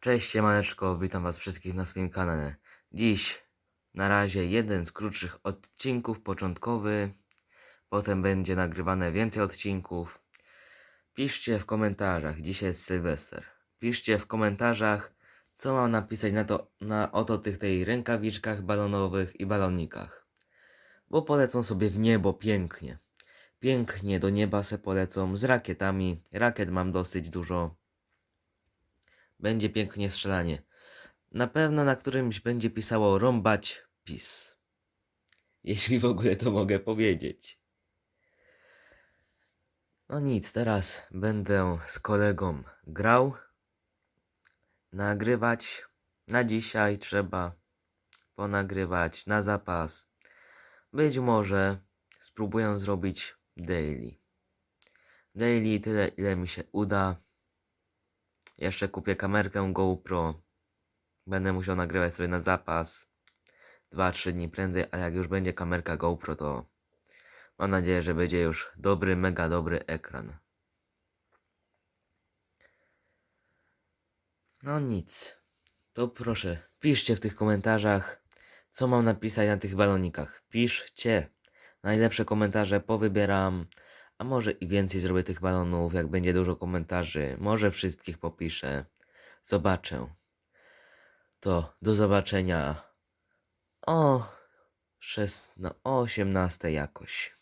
Cześć siemaneczko, witam was wszystkich na swoim kanale. Dziś na razie jeden z krótszych odcinków, początkowy. Potem będzie nagrywane więcej odcinków. Piszcie w komentarzach, dzisiaj jest Sylwester. Piszcie w komentarzach, co mam napisać na to, na oto tych tej rękawiczkach balonowych i balonikach. Bo polecą sobie w niebo pięknie. Pięknie do nieba se polecą z rakietami. Rakiet mam dosyć dużo. Będzie pięknie strzelanie. Na pewno na którymś będzie pisało rąbać PiS. Jeśli w ogóle to mogę powiedzieć. No nic, teraz będę z kolegą grał. Nagrywać. Na dzisiaj trzeba ponagrywać na zapas. Być może spróbuję zrobić daily. Daily tyle, ile mi się uda. Jeszcze kupię kamerkę GoPro. Będę musiał nagrywać sobie na zapas. 2-3 dni prędzej, a jak już będzie kamerka GoPro, to mam nadzieję, że będzie już dobry, mega dobry ekran. No nic. To proszę, piszcie w tych komentarzach, co mam napisać na tych balonikach. Piszcie. Najlepsze komentarze powybieram. A może i więcej zrobię tych balonów, jak będzie dużo komentarzy. Może wszystkich popiszę. Zobaczę. To do zobaczenia o, 16, o 18 jakoś.